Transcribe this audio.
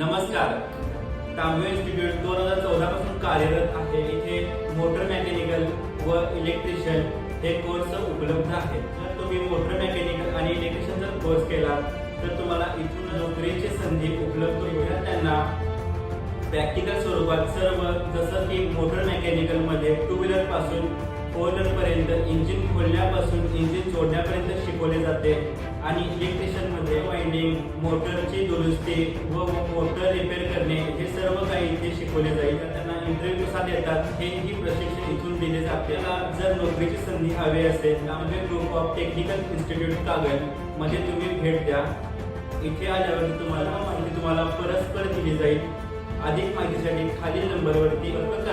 नमस्कार. तांबे इन्स्टिट्यूट दोन हजार चौदा पासून कार्यरत आहे. इथे मोटर मेकॅनिकल व इलेक्ट्रिशियन हे कोर्स उपलब्ध आहेत. जर तुम्ही मोटर मेकॅनिकल आणि इलेक्ट्रिशियन जर कोर्स केला तर तुम्हाला इथून नोकरीची संधी उपलब्ध होईल. त्यांना प्रॅक्टिकल स्वरूपात सर्व जसं की मोटर मेकॅनिकलमध्ये टू व्हीलरपासून फोर व्हीलर पर्यंत इंजिन खोलण्यापासून इंजिन जोडण्यापर्यंत शिकवले जाते. आणि इलेक्ट्रिशियन मध्ये मोटरची दुरुस्ती व मोटर रिपेअर करणे हे सर्व काही इथे शिकवले जाईल. त्यांना इंटरव्ह्यू कसा देतात. हेही प्रशिक्षण इथून दिले जाते. आपल्याला जर नोकरीची संधी हवी असेल त्यामध्ये ग्रुप ऑफ टेक्निकल इन्स्टिट्यूट कागलमध्ये तुम्ही भेट द्या. इथे आल्यावर तुम्हाला माहिती तुम्हाला परस्पर दिली जाईल. अधिक माहितीसाठी खालील नंबरवरती संपर्क